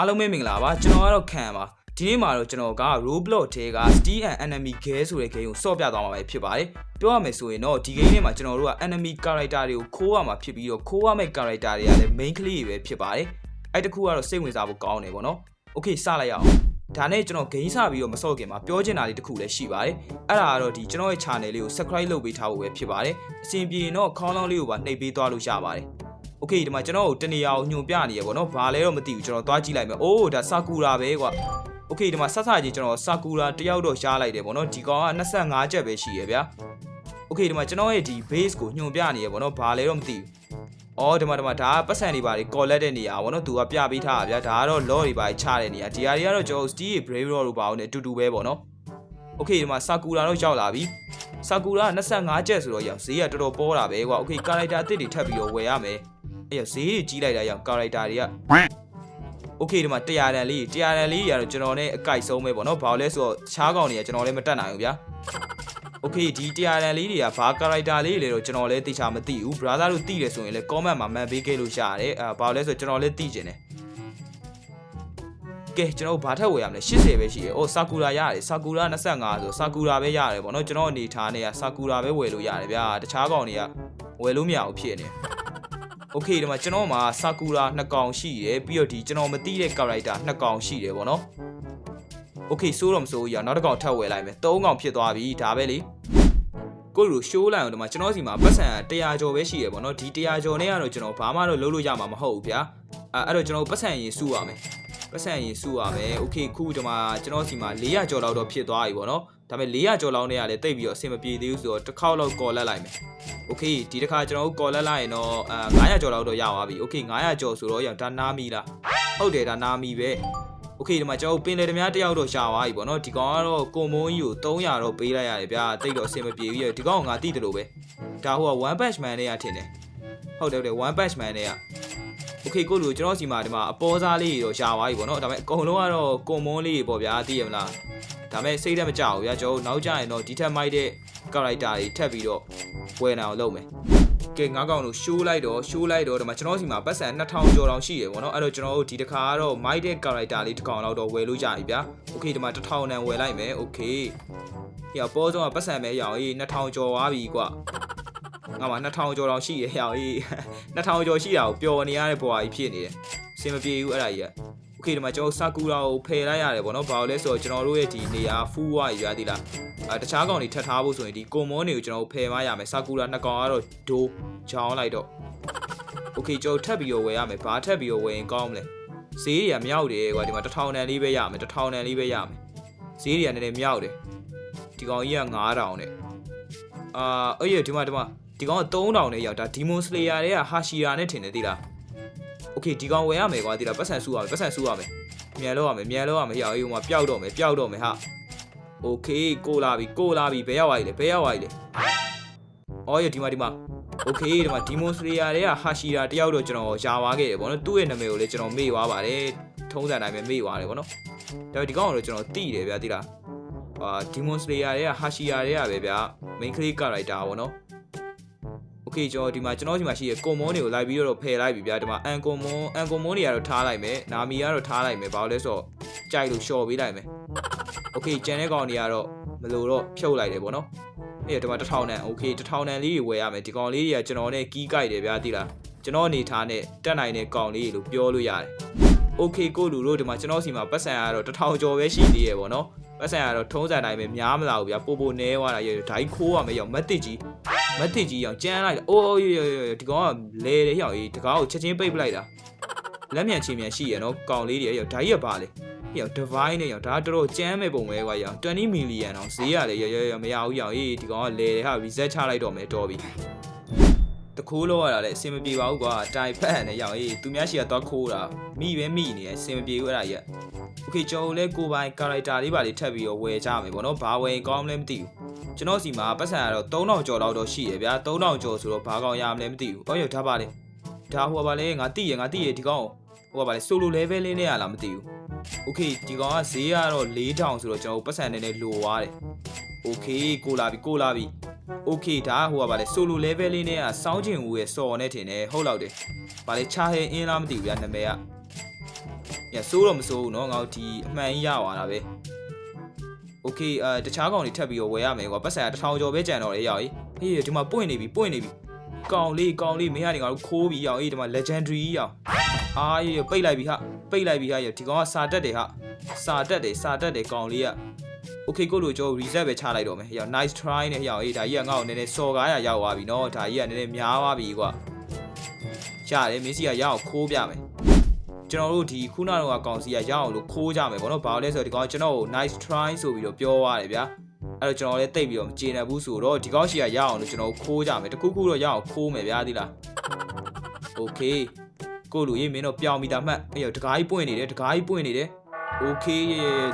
အားလုံးပဲမင်္ဂလာပါကျွန်တော်ကတော့ခံပါဒီနေ့မှာတော့ကျွန်တော်က Roblox ထဲက Steal and Enemy Game ဆိုတဲ့ game ကိုစော့ပြသွားမှာပဲဖြစ်ပါတယ်ပြောရမယ်ဆိုရင်တော့ဒီ game ထဲမှာကျွန်တော်တို့က enemy character တွေကိုခိုးရမှာဖြစ်ပြီးတော့ခိုးရမယ့် character တွေကလည်း main ကလေးတွေပဲဖြစ်ပါတယ်အဲ့တခုကတော့စိတ်ဝင်စားဖို့ကောင်းတယ်ပေါ့နော် Okay စလိုက်ရအောင်ဒါနဲ့ကျွန်တော် game စပြီးတော့မစော့ခင်မှာပြောချင်တာလေးတစ်ခုလည်းရှိပါတယ်အဲ့ဒါကတော့ဒီကျွန်တော်ရဲ့ channel လေးကို subscribe လုပ်ပေးထားဖို့ပဲဖြစ်ပါတယ်အဆင်ပြေရင်တော့ခေါင်းလောင်းလေးကိုပါနှိပ်ပေးသွားလို့ရပါတယ် โอเคဒီမှာကျွန်တော်တို့တနေရာကိုညွန်ပြနေရပေါ့နော်ဘာလဲတော့မသိဘူးကျွန်တော်သွားကြည့်လိုက်မယ်အိုးဒါဆာကူရာပဲကွာโอเคဒီမှာဆက်ဆကြီးကျွန်တော်ဆာကူရာတယောက်တော့ရှားလိုက်တယ်ပေါ့နော်ဒီကောင်က25ချက်ပဲရှိရဗျာโอเคဒီမှာကျွန်တော်ရဲ့ဒီ base ကိုညွန်ပြနေရပေါ့နော်ဘာလဲတော့မသိဘူးအော်ဒီမှာဒီမှာဒါကပတ်စံတွေပါတွေ collect တဲ့နေရာပေါ့နော်သူကပြပေးထားတာဗျာဒါကတော့ law တွေပါချတဲ့နေရာဒီဟာတွေကတော့ကျွန်တော် steel တွေ brave law တို့ပါအောင်ねအတူတူပဲပေါ့နော်โอเคဒီမှာဆာကူရာတော့ရောက်လာပြီဆာကူရာ25ချက်ဆိုတော့ရောက်ဈေးကတော်တော်ပေါ်တာပဲကွာโอเค character အသစ်တွေထပ်ပြီးတော့ဝယ်ရမယ် အဲ့ရဈေးကြီးလိုက်တာရောက်ကာရိုက်တာတွေကโอเคဒီမှာ100တန်လေး100တန်လေးရတော့ကျွန်တော်နဲ့အကိုက်ဆုံးပဲပေါ့နော်ဘာလို့လဲဆိုတော့ချားကောင်တွေကကျွန်တော်လည်းမတက်နိုင်ဘူးဗျာโอเคဒီ100တန်လေးတွေကဘာကာရိုက်တာလေးတွေတော့ကျွန်တော်လည်းသိချာမသိဘူး brother တို့သိတယ်ဆိုရင်လည်း comment မှာမှန်ပေးခဲ့လို့ရရတယ်အဲဘာလို့လဲဆိုတော့ကျွန်တော်လည်းသိကျင်တယ်ကဲကျွန်တော်ဘာထက်ဝယ်ရမလဲ80ပဲရှိတယ်။အိုးဆာကူရာရတယ်။ဆာကူရာ25ဆိုဆာကူရာပဲရတယ်ပေါ့နော်။ကျွန်တော်အနေထားနဲ့ကဆာကူရာပဲဝယ်လို့ရတယ်ဗျာ။တခြားကောင်တွေကဝယ်လို့မရဘူးဖြစ်နေ တယ်။ Okay ဒီမှာကျွန်တော်မှာဆာကူရာ2ကောင်ရှိတယ်ပြီးတော့ဒီကျွန်တော်မသိတဲ့ character 2ကောင်ရှိတယ်ပေါ့နော် Okay စိုးတော့မစိုးဘူးရနောက်တစ်ကောင်ထပ်ဝယ်လိုက်မယ်3ကောင်ဖြစ်သွားပြီဒါပဲလေကိုလူရှိုးလိုက်အောင်ဒီမှာကျွန်တော်စီမှာပတ်စံ100ကျော်ပဲရှိရပေါ့နော်ဒီ100ကျော်နဲ့ကတော့ကျွန်တော်ဘာမှတော့လုပ်လို့ရမှာမဟုတ်ဘူးဗျာအဲအဲ့တော့ကျွန်တော်ပတ်စံရင်စုရမယ်ပတ်စံရင်စုရမယ် Okay ခုဒီမှာကျွန်တော်စီမှာ400ကျော်လောက်တော့ဖြစ်သွားပြီပေါ့နော် ဒါပေမဲ့400ကျော်လောက်နဲ့ကလည်းတိတ်ပြီးတော့အဆင်မပြေသေးဘူးဆိုတော့တစ်ခေါက်လောက်ကော်လက်လိုက်မယ် โอเคဒီတစ်ခါကျွန်တော်တို့ကော်လက်လိုက်ရင်တော့အဲ900ကျော်လောက်တော့ရသွားပြီโอเค900ကျော်ဆိုတော့ရဒါနာမီလားဟုတ်တယ်ဒါနာမီပဲโอเคဒီမှာကျွန်တော်တို့ပင်လေတများတယောက်တော့ရှာသွားပြီပေါ့နော်ဒီကောင်ကတော့ကွန်မုန်းကြီးကို300တော့ပေးလိုက်ရတယ်ဗျာတိတ်တော့အဆင်မပြေဘူးရဒီကောင်ကငါတိတယ်လို့ပဲဒါဟိုက1 batch man နဲ့ရထင်တယ်ဟုတ်တယ်ဟုတ်တယ်1 batch man နဲ့ရโอเคကိုလူကျွန်တော်စီမှာဒီမှာအပေါ်စားလေးတွေတော့ရှာသွားပြီပေါ့နော်ဒါပေမဲ့အကုန်လုံးကတော့ကွန်မုန်းလေးတွေပေါ့ဗျာသိရမလား ဒါပေမဲ့စိတ်တက်မကြဘူးဗျာကျွန်တော်တို့နောက်ကျရင်တော့ဒီထက်မိုက်တဲ့ character တွေထပ်ပြီးတော့ဝယ်နိုင်အောင်လုပ်မယ်ကဲငါးကောင်လို့ရှိုးလိုက်တော့ရှိုးလိုက်တော့ဒီမှာကျွန်တော်စီမှာပတ်စံ2000ကျော်တောင်ရှိရပေါ့နော်အဲ့တော့ကျွန်တော်တို့ဒီတစ်ခါကတော့ mic တဲ့ character လေးတစ်ကောင်လောက်တော့ဝယ်လို့ရပြီဗျာ okay ဒီမှာ1000နန်ဝယ်လိုက်မယ် okay ဟိုပေါ်ဆုံးကပတ်စံပဲရအောင်အေး2000ကျော်သွားပြီကွာငါမှာ2000ကျော်တောင်ရှိရရအောင်အေး2000ကျော်ရှိတာကိုပျော်နေရတဲ့ဘွားကြီးဖြစ်နေတယ်အဆင်မပြေဘူးအဲ့ဒါကြီးက okay ဒီမှာကျွန်တော်စကူရာကိုဖယ်လိုက်ရတယ်ဗောနော်ဘာလို့လဲဆိုတော့ကျွန်တော်တို့ရဲ့ဒီနေရာဖူးဝရွာသေးလားအဲတခြားကောင်တွေထပ်ထားဖို့ဆိုရင်ဒီကွန်မွန်တွေကိုကျွန်တော်ဖယ်မရမယ်စကူရာနှစ်ကောင်ကတော့ဒိုးချောင်းလိုက်တော့ okay ကျွန်တော်ထပ်ပြီးတော့ဝယ်ရမယ်ဘာထပ်ပြီးတော့ဝယ်ရင်ကောင်းမလဲဈေးတွေကမြောက်တယ်ကွာဒီမှာတစ်ထောင်တန်လေးပဲရမယ်တစ်ထောင်တန်လေးပဲရမယ်ဈေးတွေကနည်းနည်းမြောက်တယ်ဒီကောင်ကြီးက9000နဲ့အာအေးဒီမှာဒီမှာဒီကောင်က3000နဲ့ရောက်ဒါ Demon Slayer တွေက Hashira နဲ့ထင်တယ်သိလား โอเคဒီကောင်ဝယ်ရမယ်ကွာဒီလားပတ်စံစုရမယ်ပတ်စံစုရမယ်မြန်လို့ရမယ်မြန်လို့ရမယ်ဟေ့အေးဟိုမှာပျောက်တော့မယ်ပျောက်တော့မယ်ဟာโอเคကိုလာပြီကိုလာပြီဘယ်ရောက်သွားပြီလဲဘယ်ရောက်သွားပြီလဲအော်ရဒီမှာဒီမှာโอเคဒီမှာဒီမွန်စတရီယာတွေကဟာရှီရာတယောက်တော့ကျွန်တော်ရှားသွားခဲ့တယ်ဗောနော်သူ့ရဲ့နာမည်ကိုလည်းကျွန်တော်မေ့သွားပါတယ်ထုံးစံတိုင်းပဲမေ့သွားတယ်ဗောနော်ဒါပေမဲ့ဒီကောင်ကတော့ကျွန်တော်တိတယ်ဗျာတိလားအာဒီမွန်စတရီယာတွေကဟာရှီရာတွေကပဲဗျာ main clay character ဗောနော် โอเคကျွန်တော်ဒီမှာကျွန်တော်ဒီမှာရှိရကွန်မွန်တွေကိုလိုက်ပြီးတော့ဖယ်လိုက်ပြီဗျာဒီမှာအန်ကွန်မွန်အန်ကွန်မွန်တွေကတော့ထားလိုက်မယ်နာမီကတော့ထားလိုက်မယ်ဘာလို့လဲဆိုတော့ကြိုက်လို့ရှော့ပေးလိုက်မယ်โอเคကျန်တဲ့ကောင်တွေကတော့မလို့တော့ဖြုတ်လိုက်တယ်ပေါ့နော်အဲ့ဒီမှာ1000တန်โอเค1000တန်လေးတွေဝယ်ရမယ်ဒီကောင်လေးတွေကကျွန်တော်နဲ့ကီးကြိုက်တယ်ဗျာသိလားကျွန်တော်အနေထားနဲ့တက်နိုင်တဲ့ကောင်လေးလို့ပြောလို့ရတယ်โอเคကိုလူတို့ဒီမှာကျွန်တော်စီမှာပတ်စံကတော့1000ကျော်ပဲရှိသေးရပေါ့နော်ပတ်စံကတော့ထုံးစံတိုင်းပဲများမလာဘူးဗျာပို့ပို့နဲသွားတာရဒိုင်းခိုးရမယ်ရောမက်တစ်ကြီး မက်တစ်ကြီးအောင်ကျန်းလိုက်တာအိုးရရရဒီကောင်ကလဲတယ်ဟျောက်ကြီးဒီကောင်ကိုချက်ချင်းပိတ်ပလိုက်တာလက်မြန်ချင်းမြန်ရှိရနော်ကောင်လေးတွေဟျောက်ဓာကြီးရပါလေဟျောက် divine နဲ့ဟျောက်ဒါတော်တော်ကျန်းမဲ့ပုံပဲကွာဟျောက်20 million အောင်ဈေးရတယ်ရရရမရဘူးဟျောက်ကြီးဒီကောင်ကလဲတယ်ဟာ reset ချလိုက်တော့မယ်တော်ပြီတခိုးလောက်ရတာလည်းအဆင်မပြေပါဘူးကွာတိုင်ဖက်နဲ့ဟျောက်ကြီးသူများရှိရတော့ခိုးတာမိပဲမိနေတယ်အဆင်မပြေဘူးအဲ့ဒါကြီးโอเคကျွန်တော်လည်းကိုယ်ပိုင် character လေးပါလေးထပ်ပြီးတော့ဝယ်ကြမယ်ပေါ့နော်ဘာဝယ်ရင်ကောင်းမလဲမသိဘူး ကျွန်တော်စီမှာပတ်စံကတော့3000ကျော်လောက်တော့ရှိရဗျာ3000ကျော်ဆိုတော့ဘာကောင်ရမလဲမသိဘူး။အော်ရဒါပါလေ။ဒါဟိုပါလေငါတိရငါတိရဒီကောင်ဟိုပါလေ solo level လေးနဲ့ရလားမသိဘူး။ Okay ဒီကောင်ကဈေးကတော့4000ဆိုတော့ကျွန်တော်ပတ်စံနေနဲ့လိုသွားတယ်။ Okay ကိုလာပြီကိုလာပြီ။ Okay ဒါဟိုပါလေ solo level လေးနဲ့ကစောင်းချင်ဦးရဲ့စော်နဲ့ထင်တယ်ဟုတ်လောက်တယ်။ဗာလေချာဟဲအင်းလားမသိဘူးဗျာနာမည်က ညစိုးတော့မစိုးဘူးเนาะငါတို့ဒီအမှန်ကြီးရသွားတာပဲ โอเคအဲတခြားကောင်တွေထပ်ပြီးတော့ဝယ်ရမယ်ကွာပတ်စံတစ်ထောင်ကျော်ပဲကြံတော့လေရောက်ဟေးဒီမှာပွင့်နေပြီပွင့်နေပြီကောင်လေးကောင်လေးမင်းကနေငါတို့ခိုးပြီးရောက်ဟေးဒီမှာ legendary ကြီးရောက်အာရေပိတ်လိုက်ပြီဟာပိတ်လိုက်ပြီဟာရေဒီကောင်ကစာတက်တယ်ဟာစာတက်တယ်စာတက်တယ်ကောင်လေးက โอเคကိုလိုကျော် reset ပဲချလိုက်တော့မယ်ဟေ့ nice try နဲ့ဟေ့အေးဒါကြီးကငါ့ကိုနည်းနည်းစော်ကားရရောက်သွားပြီเนาะဒါကြီးကနည်းနည်းများသွားပြီကွာရတယ်မင်းစီကရအောင်ခိုးပြမယ် ကျွန်တော်တို့ဒီခုနကတော့ကောင်စီကရအောင်လို့ခိုးကြမယ်ဗောနော်ဘာလို့လဲဆိုတော့ဒီကောင်ကျွန်တော်ကို nice try ဆိုပြီးတော့ပြောသွားတယ်ဗျာအဲ့တော့ကျွန်တော်လည်းတိတ်ပြီးတော့မကျေနပ်ဘူးဆိုတော့ဒီကောင်စီကရအောင်လို့ကျွန်တော်ခိုးကြမယ်တခုခုတော့ရအောင်ခိုးမယ်ဗျာဒီလားโอเคကိုလူရေးမင်းတော့ပြောင်းပြီးသားမှတ်အေးတကားကြီးပွင့်နေတယ်တကားကြီးပွင့်နေတယ်โอเค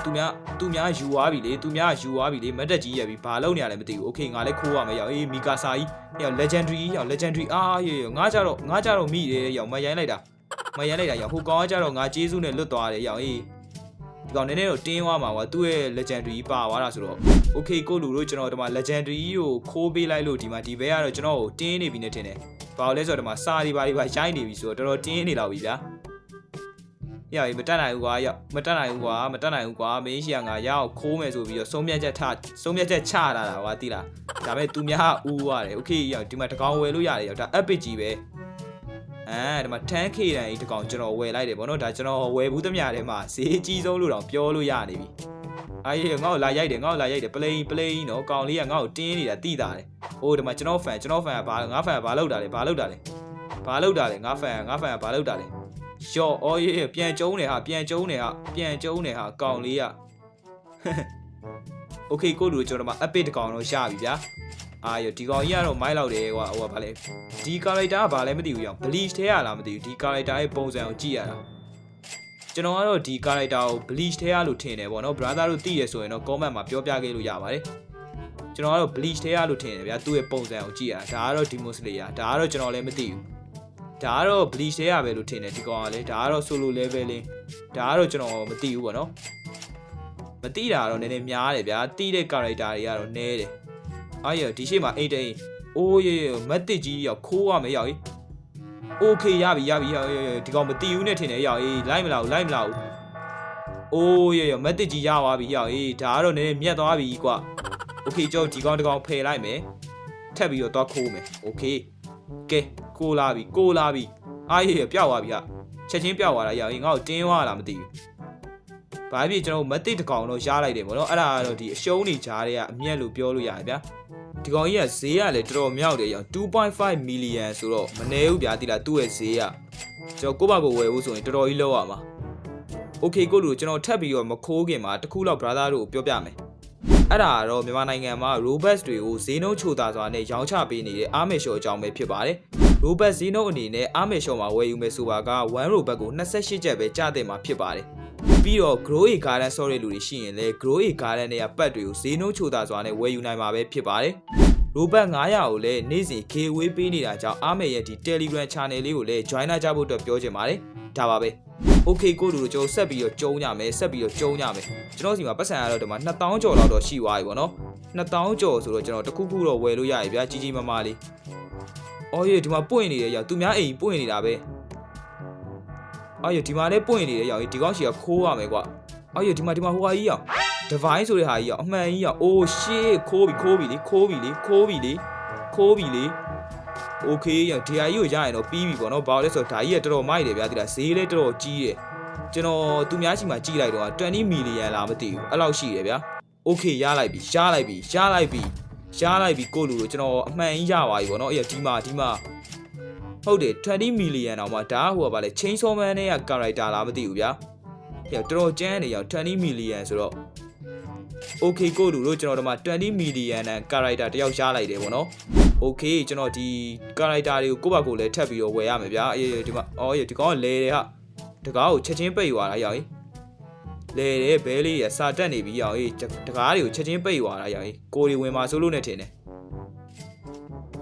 သူများသူများယူသွားပြီလေသူများယူသွားပြီလေမက်တက်ကြီးရပြီဘာလုပ်နေရလဲမသိဘူးโอเคငါလည်းခိုးရမယ်ရောက်အေးမီကာစာကြီးရောက် legendary ရောက် legendary အာရေငါကြတော့ငါကြတော့မိတယ်ရောက်မရိုင်းလိုက်တာ မရိုင်းလိုက်တာရောက်ဟိုကောင်ကကြတော့ငါကျေးဇူးနဲ့လွတ်သွားတယ်ရောက်အေးဒီကောင်နည်းနည်းတော့တင်းသွားမှာကွာသူ့ရဲ့ legendary ပါသွားတာဆိုတော့ okay ကိုလူတို့ကျွန်တော်ဒီမှာ legendary ကိုခိုးပေးလိုက်လို့ဒီမှာဒီဘဲကတော့ကျွန်တော်ကိုတင်းနေပြီနဲ့ထင်တယ်ဘာလို့လဲဆိုတော့ဒီမှာစာတွေပါတွေပါရိုင်းနေပြီဆိုတော့တော်တော်တင်းနေတော့ပြီဗျာရပြီမတက်နိုင်ဘူးကွာရောက်မတက်နိုင်ဘူးကွာမတက်နိုင်ဘူးကွာမင်းရှိကငါရအောင်ခိုးမယ်ဆိုပြီးတော့ဆုံးဖြတ်ချက်ထဆုံးဖြတ်ချက်ချလာတာကွာတိလားဒါပေမဲ့သူများကဦးရတယ် okay ရောက်ဒီမှာတကောင်ဝယ်လို့ရတယ်ရောက်ဒါ epic ကြီးပဲ အဲဒီမှာ 10k တန်ကြီးတကောင်ကျွန်တော်ဝယ်လိုက်တယ်ဗောနော်ဒါကျွန်တော်ဝယ်ဘူးသမျှထဲမှာဈေးအကြီးဆုံးလို့တော့ပြောလို့ရနေပြီအေးငါ့ကိုလာရိုက်တယ်ငါ့ကိုလာရိုက်တယ် play play နော်ကောင်လေးကငါ့ကိုတင်းနေတာတိတာတယ်ဟိုဒီမှာကျွန်တော် fan ကျွန်တော် fan ကဘာငါ fan ကဘာလောက်တာလဲဘာလောက်တာလဲဘာလောက်တာလဲငါ fan ငါ fan ကဘာလောက်တာလဲယော့အော်ရေးပြန်ကျုံးနေဟာပြန်ကျုံးနေဟာပြန်ကျုံးနေဟာကောင်လေးက Okay ကိုလူကျွန်တော်မှာ epic တကောင်တော့ရပြီဗျာ အာရဒီကောင်ကြီးကတော့မိုက်လောက်တယ်ဟိုဟိုဗာလဲဒီ character ကဗာလဲမသိဘူးရော bleach ထဲရလားမသိဘူးဒီ character ရဲ့ပုံစံကိုကြည့်ရတာကျွန်တော်ကတော့ဒီ character ကို bleach ထဲရလို့ထင်တယ်ဗောနော် brother တို့သိရဆိုရင်တော့ comment မှာပြောပြခဲ့လို့ရပါတယ်ကျွန်တော်ကတော့ bleach ထဲရလို့ထင်တယ်ဗျာသူ့ရဲ့ပုံစံကိုကြည့်ရတာဒါကတော့ demon slayer ဒါကတော့ကျွန်တော်လည်းမသိဘူးဒါကတော့ bleach ထဲရပဲလို့ထင်တယ်ဒီကောင်ကလည်းဒါကတော့ solo level လေးဒါကတော့ကျွန်တော်မသိဘူးဗောနော်မတိတာတော့နည်းနည်းများတယ်ဗျာတိတဲ့ character တွေကတော့နည်းတယ် အားရဒီရှေ့မှာအိတ်တိန်အိုးရေမက်တစ်ကြီးရောက်ခိုးရမယ်ရောက်ကြီးโอเคရပြီရပြီရောက်ဒီကောင်မတိဘူးနဲ့ထင်တယ်ရောက်ကြီးလိုက်မလာဘူးလိုက်မလာဘူးအိုးရေမက်တစ်ကြီးရသွားပြီရောက်ကြီးဒါကတော့နည်းနည်းမြတ်သွားပြီကွာโอเคကျွန်တော်ဒီကောင်ဒီကောင်ဖယ်လိုက်မယ်ထပ်ပြီးတော့သွားခိုးမယ်โอเคကဲကိုလာပြီကိုလာပြီအားရပျောက်သွားပြီဟာချက်ချင်းပျောက်သွားတာရောက်ကြီးငါ့ကိုတင်းသွားလားမသိဘူး ဘာဖြစ်ကျွန်တော်မသိတကောင်တော့ရားလိုက်တယ်ဗောနော်အဲ့ဒါကတော့ဒီအရှုံးနေကြားတွေကအမြတ်လို့ပြောလို့ရတယ်ဗျာ ဒီကောင်ကြီးကဈေးကလည်းတော်တော်မြောက်တယ်ရော2.5 million ဆိုတော့မနေဘူးဗျာတိလားသူ့ရဲ့ဈေးကကျွန်တော်ကိုယ့်ဘာကိုဝယ်ဖို့ဆိုရင်တော်တော်ကြီးလောက်ရမှာ Okay ကိုလူကျွန်တော်ထပ်ပြီးတော့မခိုးခင်မှာတစ်ခုလောက် brother တို့ကိုပြောပြမယ်အဲ့ဒါကတော့မြန်မာနိုင်ငံမှာ Robux တွေကိုဈေးနှုန်းချိုသာစွာနဲ့ရောင်းချပေးနေတဲ့အားမေရှော့အကြောင်းပဲဖြစ်ပါတယ် Robux ဈေးနှုန်းအနေနဲ့အားမေရှော့မှာဝယ်ယူမယ်ဆိုပါက1 Robux ကို28ကျပ်ပဲကျတဲ့မှာဖြစ်ပါတယ် ပြီးတော့ grow a garden ဆော့တဲ့လူတွေရှိရင်လည်း grow a garden တွေကပတ်တွေကိုဈေးနှုန်းချိုသာစွာနဲ့ဝယ်ယူနိုင်မှာပဲဖြစ်ပါတယ်။ရိုဘတ်900ကိုလည်းနေ့စဉ် giveaway ပေးနေတာကြောင့်အားမယ်ရဲ့ဒီ Telegram channel လေးကိုလည်း join လာကြဖို့အတွက်ပြောချင်ပါတယ်။ဒါပါပဲ။ Okay ကိုလူတို့ကျွန်တော်ဆက်ပြီးတော့ကျုံးကြမယ်ဆက်ပြီးတော့ကျုံးကြမယ်။ကျွန်တော်စီမှာပတ်စံရတော့ဒီမှာ2000ကျော်လောက်တော့ရှိသွားပြီပေါ့နော်။2000ကျော်ဆိုတော့ကျွန်တော်တခုခုတော့ဝယ်လို့ရပြီဗျာကြီးကြီးမားမားလေး။အော်ရေဒီမှာပွင့်နေတယ်ရောက်သူများအိမ်ပွင့်နေတာပဲ။ အော်ရဒီမှာလည်းပွင့်နေတယ်ရောက်ဒီကောင်းရှီကခိုးရမယ်ကွာအော်ရဒီမှာဒီမှာဟိုဟာကြီးရောက် device ဆိုတဲ့ဟာကြီးရောက်အမှန်ကြီးရောက် oh shit ခိုးပြီခိုးပြီလေခိုးပြီလေခိုးပြီလေခိုးပြီလေ okay ရောက်ဒီဟာကြီးကိုရရင်တော့ပြီးပြီပေါ့နော်ဘာလို့လဲဆိုတော့ဒါကြီးကတော်တော်မိုက်တယ်ဗျာဒီလားဈေးလည်းတော်တော်ကြီးတယ်ကျွန်တော်သူများရှိမှကြည့်လိုက်တော့20 million လားမသိဘူးအဲ့လောက်ရှိတယ်ဗျာ okay ရလိုက်ပြီရလိုက်ပြီရလိုက်ပြီရလိုက်ပြီကိုလူတို့ကျွန်တော်အမှန်ကြီးရပါပြီပေါ့နော်အဲ့ဒီမှာဒီမှာ ဟုတ်တယ်20 million တောင်မှဒါကဟိုကဗာလဲ Chainsaw Man နဲ့က character လားမသိဘူးဗျာဟဲ့တော်တော်ကျန်းနေရောက်20 million ဆိုတော့ okay ကိုလူတို့ကျွန်တော်တို့မှာ20 million နဲ့ character တယောက်ရှားလိုက်တယ်ပေါ့နော် okay ကျွန်တော်ဒီ character တွေကိုကိုယ့်ဘက်ကိုလည်းထပ်ပြီးတော့ဝယ်ရမယ်ဗျာအေးဒီမှာအော်ဒီကောင်ကလဲတယ်ဟာတကားကိုချက်ချင်းပိတ်သွားတာရောက်ရေးလဲတယ်ဘဲလေးရစာတက်နေပြီရောက်ရေးတကားတွေကိုချက်ချင်းပိတ်သွားတာရောက်ရေးကိုရီဝင်มาဆိုလို့နဲ့ထင်တယ်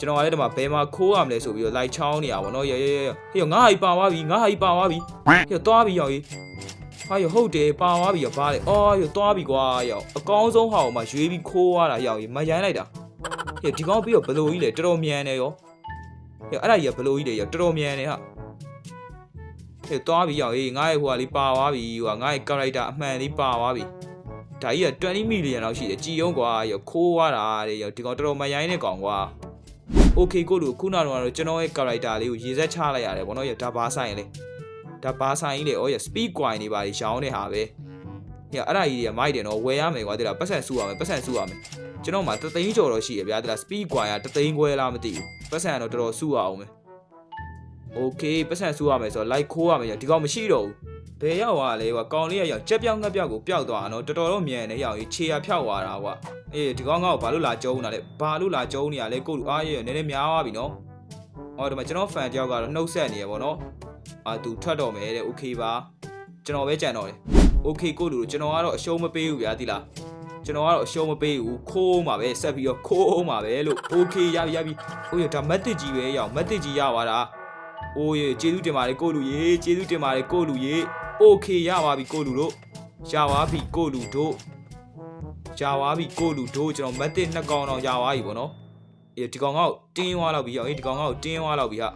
ကျွန်တော်ကလည်းဒီမှာဘယ်မှာခိုးရမလဲဆိုပြီးတော့လိုက်ချောင်းနေရပါတော့ရရရဟေ့ငါဟာကြီးပါသွားပြီငါဟာကြီးပါသွားပြီဟေ့သွားပြီရောက်ကြီးဟာရဟုတ်တယ်ပါသွားပြီရပါလေအော်ရသွားပြီကွာရောက်အကောင်းဆုံးဟာကိုမှရွေးပြီးခိုးရတာရောက်ကြီးမရိုင်းလိုက်တာဟေ့ဒီကောင်ပြီးတော့ဘလိုကြီးလဲတော်တော်မြန်နေရောဟေ့အဲ့ဒါကြီးကဘလိုကြီးလဲရောတော်တော်မြန်နေဟာဟဟဲ့သွားပြီအောင်ဟေးငါ့ရဲ့ဟိုကလေးပါသွားပြီဟိုကငါ့ရဲ့ character အမှန်လေးပါသွားပြီဒါကြီးက20 million လောက်ရှိတယ်ကြည်အောင်ကွာရောခိုးသွားတာတဲ့ရောဒီကောင်တော်တော်မရိုင်းတဲ့ကောင်ကွာ okay ကိုလူခုနကတော့ကျွန်တော်ရဲ့ character လေးကိုရေစက်ချလိုက်ရတယ်ဗောနော်ရဒါဘာဆိုင်လေဒါဘာဆိုင်လေဩရ speed coin တွေပါရှောင်းတဲ့ဟာပဲညအဲ့ဒါကြီးတွေကမိုက်တယ်နော်ဝယ်ရမယ်ကွာတိလားပတ်စံစုရမယ်ပတ်စံစုရမယ်ကျွန်တော်မှတသိန်းကျော်တော့ရှိရဗျာတိလား speed coin ကတသိန်းခွဲလားမသိဘူးပတ်စံတော့တော်တော်စုရအောင်မယ် okay ပတ်စံစုရမယ်ဆိုတော့ like ခိုးရမယ်ညဒီကောင်မရှိတော့ဘူး ဘယ်ရောက်သွားလဲကွာကောင်လေးကရောက်ကြက်ပြောင်းငက်ပြောက်ကိုပျောက်သွားတာနော်တော်တော်တော့မြန်နေရောက်ကြီးခြေရဖြောက်သွားတာကွာအေးဒီကောင်ကဘာလို့လာကျုံးတာလဲဘာလို့လာကျုံးနေရလဲကိုလူအားရနည်းနည်းများသွားပြီနော်အော်ဒီမှာကျွန်တော် fan တယောက်ကတော့နှုတ်ဆက်နေရပေါ့နော်အာသူထွက်တော့မယ်တဲ့ okay ပါကျွန်တော်ပဲကြံတော့တယ် okay ကိုလူတို့ကျွန်တော်ကတော့အရှုံးမပေးဘူးဗျာတိလားကျွန်တော်ကတော့အရှုံးမပေးဘူးခိုးမှာပဲဆက်ပြီးတော့ခိုးမှာပဲလို့ okay ရပြီရပြီဟိုရဒါမက်တစ်ကြီးပဲရအောင်မက်တစ်ကြီးရသွားတာအိုးရေကျေးဇူးတင်ပါတယ်ကိုလူရေကျေးဇူးတင်ပါတယ်ကိုလူရေ okay ရပါပြီကိုလူတို့ရပါပြီကိုလူတို့ရပါပြီကိုလူတို့ကျွန်တော်မက်တစ်နှစ်ကောင်တော့ရပါပြီပေါ့နော် အေးဒီကောင်ကောက်တင်းသွားတော့ပြီရောအေးဒီကောင်ကောက်တင်းသွားတော့ပြီဟာ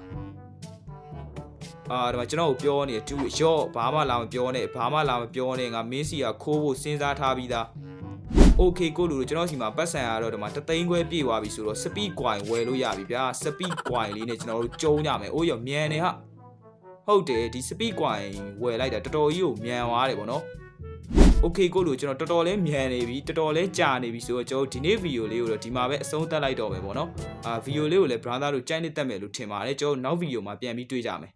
အာဒီမှာကျွန်တော်ကိုပြောနေတူရော့ဘာမှလာမပြောနဲ့ဘာမှလာမပြောနဲ့ငါမင်းစီကခိုးဖို့စဉ်းစားထားပြီးသားโอเคကိုလူတို့ကျွန်တော်စီမှာပတ်စံရတော့ဒီမှာတသိန်းခွဲပြည့်သွားပြီဆိုတော့ speed coin ဝယ်လို့ရပြီဗျာ speed coin လေးနဲ့ကျွန်တော်တို့ကျုံးကြမယ်အိုးရောမြန်နေဟာ ဟုတ်တယ်ဒီ speed ကွာရင်ဝယ်လိုက်တာတော်တော်ကြီးကိုမြန်သွားတယ်ဗောနော် okay ကိုလို့ကျွန်တော်တော်တော်လေးမြန်နေပြီတော်တော်လေးကြာနေပြီဆိုတော့ကျွန်တော်ဒီနေ့ဗီဒီယိုလေးကိုတော့ဒီမှာပဲအဆုံးသတ်လိုက်တော့မယ်ပေါ့နော်အာဗီဒီယိုလေးကိုလည်း brother တို့ကြိုက်နေတတ်မယ်လို့ထင်ပါတယ်ကျွန်တော်နောက်ဗီဒီယိုမှာပြန်ပြီးတွေ့ကြမယ်